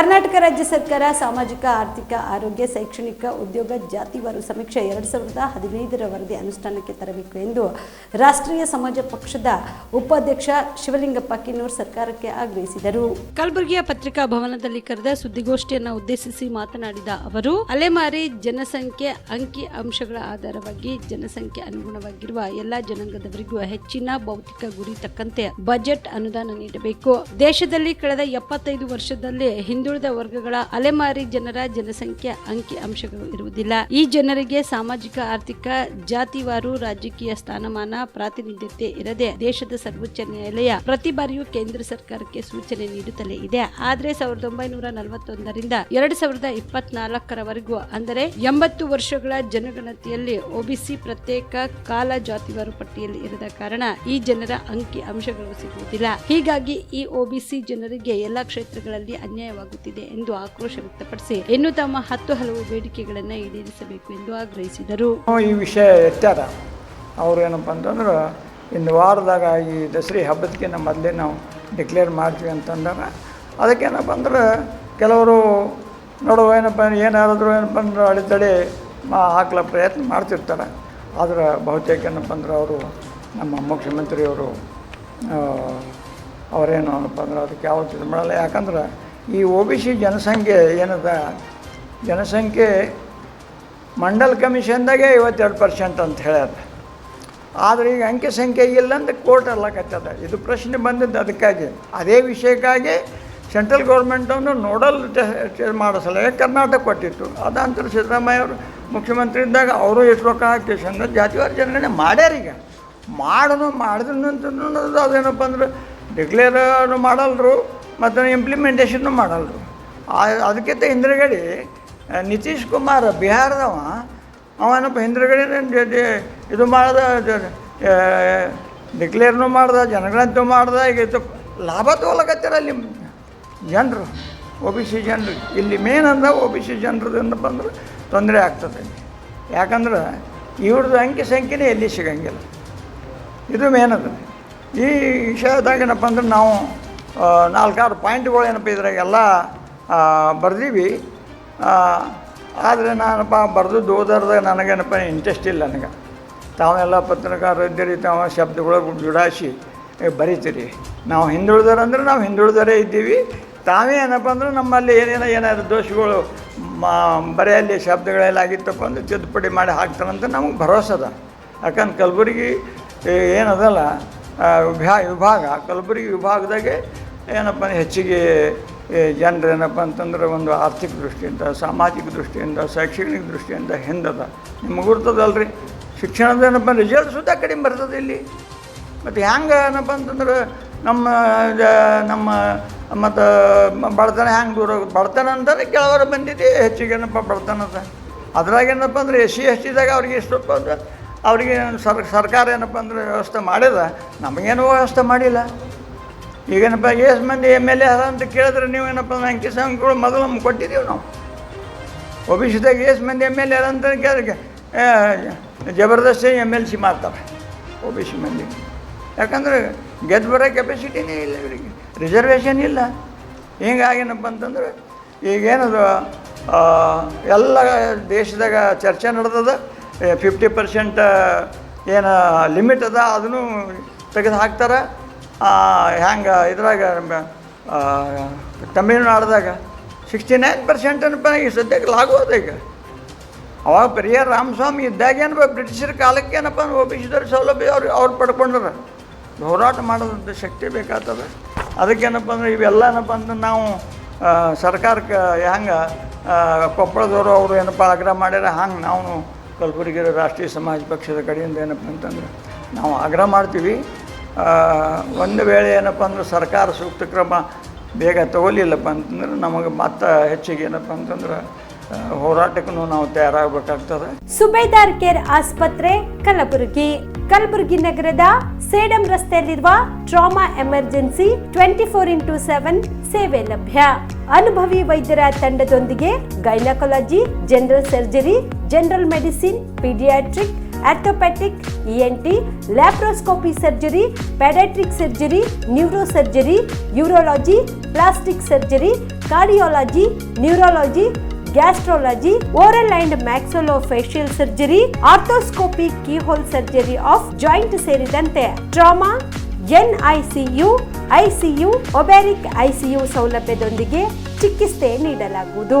ಕರ್ನಾಟಕ ರಾಜ್ಯ ಸರ್ಕಾರ ಸಾಮಾಜಿಕ, ಆರ್ಥಿಕ, ಆರೋಗ್ಯ, ಶೈಕ್ಷಣಿಕ ಉದ್ಯೋಗ ಜಾತಿವಾರು ಸಮೀಕ್ಷೆ ಎರಡು ಸಾವಿರದ ಹದಿನೈದರ ವರದಿ ಅನುಷ್ಠಾನಕ್ಕೆ ತರಬೇಕು ಎಂದು ರಾಷ್ಟ್ರೀಯ ಸಮಾಜ ಪಕ್ಷದ ಉಪಾಧ್ಯಕ್ಷ ಶಿವಲಿಂಗಪ್ಪ ಕಿನ್ನೂರ್ ಸರ್ಕಾರಕ್ಕೆ ಆಗ್ರಹಿಸಿದರು. ಕಲಬುರಗಿಯ ಪತ್ರಿಕಾ ಭವನದಲ್ಲಿ ಕರೆದ ಸುದ್ದಿಗೋಷ್ಠಿಯನ್ನು ಉದ್ದೇಶಿಸಿ ಮಾತನಾಡಿದ ಅವರು, ಅಲೆಮಾರಿ ಜನಸಂಖ್ಯೆ ಅಂಕಿ ಅಂಶಗಳ ಆಧಾರವಾಗಿ ಜನಸಂಖ್ಯೆ ಅನುಗುಣವಾಗಿರುವ ಎಲ್ಲಾ ಜನಾಂಗದವರಿಗೂ ಹೆಚ್ಚಿನ ಭೌತಿಕ ಗುರಿ ತಕ್ಕಂತೆ ಬಜೆಟ್ ಅನುದಾನ ನೀಡಬೇಕು. ದೇಶದಲ್ಲಿ ಕಳೆದ ಎಪ್ಪತ್ತೈದು ವರ್ಷದಲ್ಲಿ ಹಿಂದುಳಿದ ವರ್ಗಗಳ ಅಲೆಮಾರಿ ಜನರ ಜನಸಂಖ್ಯೆ ಅಂಕಿ ಅಂಶಗಳು ಇರುವುದಿಲ್ಲ. ಈ ಜನರಿಗೆ ಸಾಮಾಜಿಕ, ಆರ್ಥಿಕ, ಜಾತಿವಾರು, ರಾಜಕೀಯ ಸ್ಥಾನಮಾನ, ಪ್ರಾತಿನಿಧ್ಯತೆ ಇರದೆ ದೇಶದ ಸರ್ವೋಚ್ಚ ನ್ಯಾಯಾಲಯ ಪ್ರತಿ ಬಾರಿಯೂ ಕೇಂದ್ರ ಸರ್ಕಾರಕ್ಕೆ ಸೂಚನೆ ನೀಡುತ್ತಲೇ ಇದೆ. ಆದರೆ ಸಾವಿರದ ಒಂಬೈನೂರ ನಲವತ್ತೊಂದರಿಂದ ಎರಡ್ ಸಾವಿರದ ಇಪ್ಪತ್ನಾಲ್ಕರವರೆಗೂ ಅಂದರೆ ಎಂಬತ್ತು ವರ್ಷಗಳ ಜನಗಣತಿಯಲ್ಲಿ ಒಬಿಸಿ ಪ್ರತ್ಯೇಕ ಕಾಲ ಜಾತಿವಾರು ಪಟ್ಟಿಯಲ್ಲಿ ಇರದ ಕಾರಣ ಈ ಜನರ ಅಂಕಿ ಅಂಶಗಳು ಸಿಗುವುದಿಲ್ಲ. ಹೀಗಾಗಿ ಈ ಒಬಿಸಿ ಜನರಿಗೆ ಎಲ್ಲಾ ಕ್ಷೇತ್ರಗಳಲ್ಲಿ ಅನ್ಯಾಯವಾಗುತ್ತಿದೆ ಎಂದು ಆಕ್ರೋಶ ವ್ಯಕ್ತಪಡಿಸಿ, ಇನ್ನು ತಮ್ಮ ಹತ್ತು ಹಲವು ಬೇಡಿಕೆಗಳನ್ನು ಈಡೇರಿಸಬೇಕು ಎಂದು ಆಗ್ರಹಿಸಿದರು. ಈ ವಿಷಯ ಎತ್ತಾರ ಅವ್ರು ಏನಪ್ಪ ಅಂತಂದ್ರೆ, ಇನ್ನು ವಾರದಾಗ ಈ ದಸರಿ ಹಬ್ಬದಕ್ಕಿಂತ ಮೊದಲೇ ನಾವು ಡಿಕ್ಲೇರ್ ಮಾಡ್ತೀವಿ ಅಂತಂದಾಗ ಅದಕ್ಕೇನಪ್ಪ ಅಂದ್ರೆ, ಕೆಲವರು ನೋಡುವ ಏನಪ್ಪ ಏನಾದರೂ ಏನಪ್ಪ ಅಂದ್ರೆ ಅಡೆತಡೆ ಮಾ, ಹಾಕ್ಲ ಪ್ರಯತ್ನ ಮಾಡ್ತಿರ್ತಾರೆ. ಆದರೆ ಬಹುತೇಕ ಏನಪ್ಪ ಅಂದ್ರೆ ಅವರು ನಮ್ಮ ಮುಖ್ಯಮಂತ್ರಿಯವರು ಅವರೇನು ಅಂದ್ರೆ, ಅದಕ್ಕೆ ಯಾವತ್ತೂ ಇದು ಮಾಡಲ್ಲ. ಯಾಕಂದ್ರೆ ಈ ಒ ಬಿ ಸಿ ಜನಸಂಖ್ಯೆ ಏನದ? ಜನಸಂಖ್ಯೆ ಮಂಡಲ್ ಕಮಿಷನ್ದಾಗೆ ಐವತ್ತೆರಡು ಪರ್ಸೆಂಟ್ ಅಂತ ಹೇಳ್ಯಾರ. ಆದರೆ ಈಗ ಅಂಕಿ ಸಂಖ್ಯೆ ಇಲ್ಲ ಅಂತ ಕೋರ್ಟ್ ಅಲ್ಲಕತ್ತದ. ಇದು ಪ್ರಶ್ನೆ ಬಂದಿದ್ದು ಅದಕ್ಕಾಗಿ. ಅದೇ ವಿಷಯಕ್ಕಾಗಿ ಸೆಂಟ್ರಲ್ ಗೌರ್ಮೆಂಟನ್ನು ನೋಡಲ್ ಮಾಡಿಸಲ್ಲ. ಕರ್ನಾಟಕ ಕೊಟ್ಟಿತ್ತು? ಅದಂತರ ಸಿದ್ದರಾಮಯ್ಯ ಅವರು ಮುಖ್ಯಮಂತ್ರಿ ಇದ್ದಾಗ ಅವರು ಎಷ್ಟು ರೊಕ್ಕ ಹಾಕಿ ಸಂಘ ಜಾತಿವಾರ ಜನಗಣನೆ ಮಾಡ್ಯಾರ ಈಗ. ಮಾಡೋನು ಮಾಡಿದ್ರು ಅದೇನಪ್ಪ ಅಂದ್ರೆ ಡಿಕ್ಲೇರ್ ಮಾಡಲ್ರು. ಮತ್ತು ಇಂಪ್ಲಿಮೆಂಟೇಷನ್ನು ಮಾಡಲ್ರು. ಆ- ಅದಕ್ಕಿಂತ ಹಿಂದ್ರಗಡೆ ನಿತೀಶ್ ಕುಮಾರ್ ಬಿಹಾರದವ ಅವನಪ್ಪ ಹಿಂದ್ರಗಡೆ ಇದು ಮಾಡ್ದ ಡಿಕ್ಲೇರ್ನು ಮಾಡ್ದ, ಜನಗಳಂತೂ ಮಾಡ್ದ, ಈಗ ಇದು ಲಾಭ ತೊಗೊಳಕತ್ತಾರ ಅಲ್ಲಿ ಜನರು ಒ ಬಿ ಸಿ ಜನರು. ಇಲ್ಲಿ ಮೇನ್ ಅಂದ ಒ ಬಿ ಸಿ ಜನರದಿಂದ ಬಂದರೆ ತೊಂದರೆ ಆಗ್ತದೆ. ಯಾಕಂದ್ರೆ ಇವ್ರದ್ದು ಅಂಕಿ ಸಂಖ್ಯೆನೇ ಎಲ್ಲಿ ಸಿಗಂಗಿಲ್ಲ. ಇದು ಮೇನ್ ಅದ. ಈ ವಿಷಯದಾಗ ಏನಪ್ಪ ಅಂದ್ರೆ ನಾವು ನಾಲ್ಕಾರು ಪಾಯಿಂಟ್ಗಳು ಏನಪ್ಪ ಇದ್ರಾಗೆಲ್ಲ ಬರ್ದೀವಿ. ಆದರೆ ನಾನಪ್ಪ ಬರೆದು ಓದರ್ದ ನನಗೇನಪ್ಪ ಇಂಟ್ರೆಸ್ಟ್ ಇಲ್ಲ ನನಗೆ. ತಾವೆಲ್ಲ ಪತ್ರಕಾರ ಇದ್ದೀರಿ ತಾವು ಶಬ್ದಗಳು ಜುಡಾಯಿಸಿ ಏ, ಬರೀತೀರಿ. ನಾವು ಹಿಂದುಳಿದವ್ರು ಅಂದ್ರೆ ನಾವು ಹಿಂದುಳಿದರೇ ಇದ್ದೀವಿ. ತಾವೇ ಏನಪ್ಪ ಅಂದ್ರೆ ನಮ್ಮಲ್ಲಿ ಏನೇನೋ ಏನಾದ್ರು ದೋಷಗಳು ಮಾ ಬರೆಯಲ್ಲಿ ಶಬ್ದಗಳೆಲ್ಲ ಆಗಿತ್ತಪ್ಪ ಅಂದ್ರೆ ತಿದ್ದುಪಡಿ ಮಾಡಿ ಹಾಕ್ತಾರಂತ ನಮಗೆ ಭರವಸೆ ಅದ. ಯಾಕಂದ್ರೆ ಕಲಬುರಗಿ ಏನದಲ್ಲ ವಿಭಾ ವಿಭಾಗ ಕಲಬುರಗಿ ವಿಭಾಗದಾಗೆ ಏನಪ್ಪ ಹೆಚ್ಚಿಗೆ ಜನರು ಏನಪ್ಪ ಅಂತಂದ್ರೆ ಒಂದು ಆರ್ಥಿಕ ದೃಷ್ಟಿಯಿಂದ, ಸಾಮಾಜಿಕ ದೃಷ್ಟಿಯಿಂದ, ಶೈಕ್ಷಣಿಕ ದೃಷ್ಟಿಯಿಂದ ಹಿಂದದ. ನಿಮ್ಗೆ ಗುರ್ತದಲ್ರಿ? ಶಿಕ್ಷಣದ ಏನಪ್ಪ ರಿಸಲ್ಟ್ ಸುತ್ತ ಕಡಿಮೆ ಬರ್ತದೆ ಇಲ್ಲಿ. ಮತ್ತು ಹೆಂಗೆ ಏನಪ್ಪ ಅಂತಂದ್ರೆ ನಮ್ಮ ನಮ್ಮ, ಮತ್ತು ಬಡತನ ಹ್ಯಾಂಗೆ ದೂರ ಬಡತನ ಅಂತಾರೆ ಕೆಲವರು ಬಂದಿದೆ, ಹೆಚ್ಚಿಗೆ ಏನಪ್ಪ ಬಡತನ ಅಂತ ಅದ್ರಾಗ ಏನಪ್ಪ ಅಂದ್ರೆ ಎಸ್ ಸಿ, ಎಸ್ ಟಿದಾಗ ಅವ್ರಿಗೆ ಎಷ್ಟು ಅಂದ್ರೆ ಅವರಿಗೆ ಸರ್, ಸರ್ಕಾರ ಏನಪ್ಪ ಅಂದ್ರೆ ವ್ಯವಸ್ಥೆ ಮಾಡಿದ, ನಮಗೇನು ವ್ಯವಸ್ಥೆ ಮಾಡಿಲ್ಲ. ಈಗೇನಪ್ಪ ಎಷ್ಟು ಮಂದಿ ಎಂ ಎಲ್ ಎ ಅದ ಅಂತ ಕೇಳಿದ್ರೆ ನೀವು ಏನಪ್ಪ ಅಂಕಿ ಸಂಖ್ಯೆಗಳು ಮೊದಲು ನಮ್ಗೆ ಕೊಟ್ಟಿದ್ದೀವಿ ನಾವು. ಒ ಎಷ್ಟು ಮಂದಿ ಎಂ ಎಲ್ ಎ ಅದ ಅಂತ ಕೇಳಿದ್ರೆ ಜಬರ್ದಸ್ತಿ ಎಂ ಎಲ್ ಸಿ ಮಾಡ್ತಾರೆ ಒ ಬಿ ಸಿ ಮಂದಿ. ಯಾಕಂದ್ರೆ ಗೆದ್ದು ಬರೋ ಕೆಪಾಸಿಟಿನೇ ಇಲ್ಲ ಇವರಿಗೆ. ರಿಸರ್ವೇಷನ್ ಇಲ್ಲ. ಹಿಂಗಾಗೇನಪ್ಪ ಅಂತಂದ್ರೆ, ಈಗೇನದು ಎಲ್ಲ ದೇಶದಾಗ ಚರ್ಚೆ ನಡೆದದ ಫಿಫ್ಟಿ ಪರ್ಸೆಂಟ್ ಏನು ಲಿಮಿಟ್ ಅದ, ಅದನ್ನು ತೆಗೆದು ಹಾಕ್ತಾರೆ. ಹ್ಯಾಂಗೆ ಇದ್ರಾಗ ತಮಿಳ್ನಾಡ್ದಾಗ ಸಿಕ್ಸ್ಟಿ ನೈನ್ ಪರ್ಸೆಂಟ್ ಏನಪ್ಪ ಈ ಸದ್ಯಕ್ಕೆ ಲಾಗೋದ ಈಗ. ಅವಾಗ ಪರಿಯ ರಾಮಸ್ವಾಮಿ ಇದ್ದಾಗ ಏನಪ್ಪ ಬ್ರಿಟಿಷರ ಕಾಲಕ್ಕೆ ಏನಪ್ಪ ಅಂದ್ರೆ ಬಿ ಸಿದವ್ರ ಸೌಲಭ್ಯ ಅವ್ರು ಅವ್ರು ಪಡ್ಕೊಂಡ್ರೆ ಹೋರಾಟ ಮಾಡೋದಂಥ ಶಕ್ತಿ ಬೇಕಾಗ್ತದೆ ಅದಕ್ಕೇನಪ್ಪ ಅಂದ್ರೆ ಇವೆಲ್ಲ ಏನಪ್ಪ ಅಂದ್ರೆ ನಾವು ಸರ್ಕಾರಕ್ಕೆ ಹೆಂಗೆ ಕೊಪ್ಪಳದವರು ಅವರು ಏನಪ್ಪ ಆಗ್ರಹ ಮಾಡ್ಯಾರ, ಹಂಗೆ ನಾವು ಕಲಬುರಗಿ ರಾಷ್ಟ್ರೀಯ ಸಮಾಜ ಪಕ್ಷದ ಕಡೆಯಿಂದ ಏನಪ್ಪ ಅಂತಂದ್ರೆ ನಾವು ಆಗ್ರಹ ಮಾಡ್ತೀವಿ. ಒಂದು ವೇಳೆ ಏನಪ್ಪ ಅಂದ್ರೆ ಸರ್ಕಾರ ಸೂಕ್ತ ಕ್ರಮ ಬೇಗ ತಗೊಲಿಲ್ಲಪ್ಪ ಅಂತಂದ್ರೆ ನಮಗೆ ಮತ್ತೆ ಹೆಚ್ಚಿಗೆ ಏನಪ್ಪ ಅಂತಂದ್ರೆ ಹೋರಾಟಕ್ಕೂ ನಾವು ತಯಾರಾಗಬೇಕಾಗ್ತದೆ. ಸುಬೇದಾರ್ ಕೇರ್ ಆಸ್ಪತ್ರೆ, ಕಲಬುರಗಿ. ಕಲಬುರಗಿ ನಗರದ ಸೇಡಂ ರಸ್ತೆಯಲ್ಲಿರುವ trauma emergency twenty four into seven ಸೇವೆ ಲಭ್ಯ. ಅನುಭವಿ ವೈದ್ಯರ ತಂಡದೊಂದಿಗೆ gynaecology, general surgery, general medicine, paediatric orthopaedic ENT laparoscopy surgery paediatric surgery neuro surgery urology plastic surgery cardiology neurology gastrology oral and maxillofacial surgery arthroscopy keyhole surgery of joint ಸೇರಿದಂತೆ trauma NICU ICU ಒಬ್ಯಾರಿಕ್ you ಸೌಲಭ್ಯದೊಂದಿಗೆ ಚಿಕಿತ್ಸೆ ನೀಡಲಾಗುವುದು.